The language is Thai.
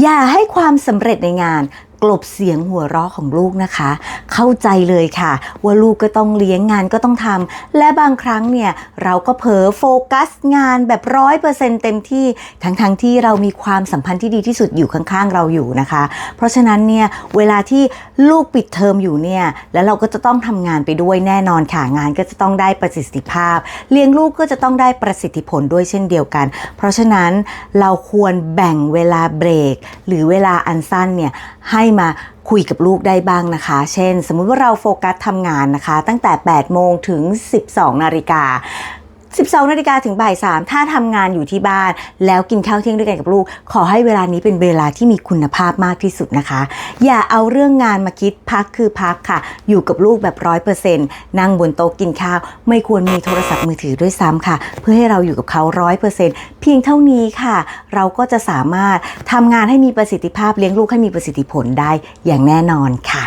อย่าให้ความสำเร็จในงาน กลบเสียงหัวเราะของลูกนะคะ เข้าใจเลยค่ะ ว่าลูกก็ต้องเลี้ยงงานก็ต้องทำและบางครั้งเนี่ยเราก็เผลอโฟกัสงานแบบร้อยเปอร์เซ็นต์เต็มที่ทั้งๆทที่เรามีความสัมพันธ์ที่ดีที่สุดอยู่ข้างๆ เราอยู่นะคะ เพราะฉะนั้นเนี่ยเวลาที่ลูกปิดเทอมอยู่เนี่ยแล้วเราก็จะต้องทำงานไปด้วยแน่นอนค่ะงานก็จะต้องได้ประสิทธิภาพ เลี้ยงลูกก็จะต้องได้ประสิทธิผลด้วยเช่นเดียวกัน เพราะฉะนั้นเราควรแบ่งเวลาเบรก หรือเวลาอันสั้นเนี่ยให้มาคุยกับลูกได้บ้างนะคะ เช่น สมมุติว่าเราโฟกัสทำงานนะคะ ตั้งแต่ 8 โมงถึง 12 นาฬิกา 12นาฬิกาถึงบ่าย3ถ้าทำงานอยู่ที่บ้าน แล้วกินข้าวเที่ยงด้วยกันกับลูก ขอให้เวลานี้เป็นเวลาที่มีคุณภาพมากที่สุดนะคะ อย่าเอาเรื่องงานมาคิดพักคือพักค่ะ อยู่กับลูกแบบร้อยเปอร์เซ็นต์นั่งบนโต๊ะกินข้าว ไม่ควรมีโทรศัพท์มือถือด้วยซ้ำค่ะ เพื่อให้เราอยู่กับเขาร้อยเปอร์เซ็นต์เพียงเท่านี้ค่ะ เราก็จะสามารถทำงานให้มีประสิทธิภาพเลี้ยงลูกให้มีประสิทธิผลได้อย่างแน่นอนค่ะ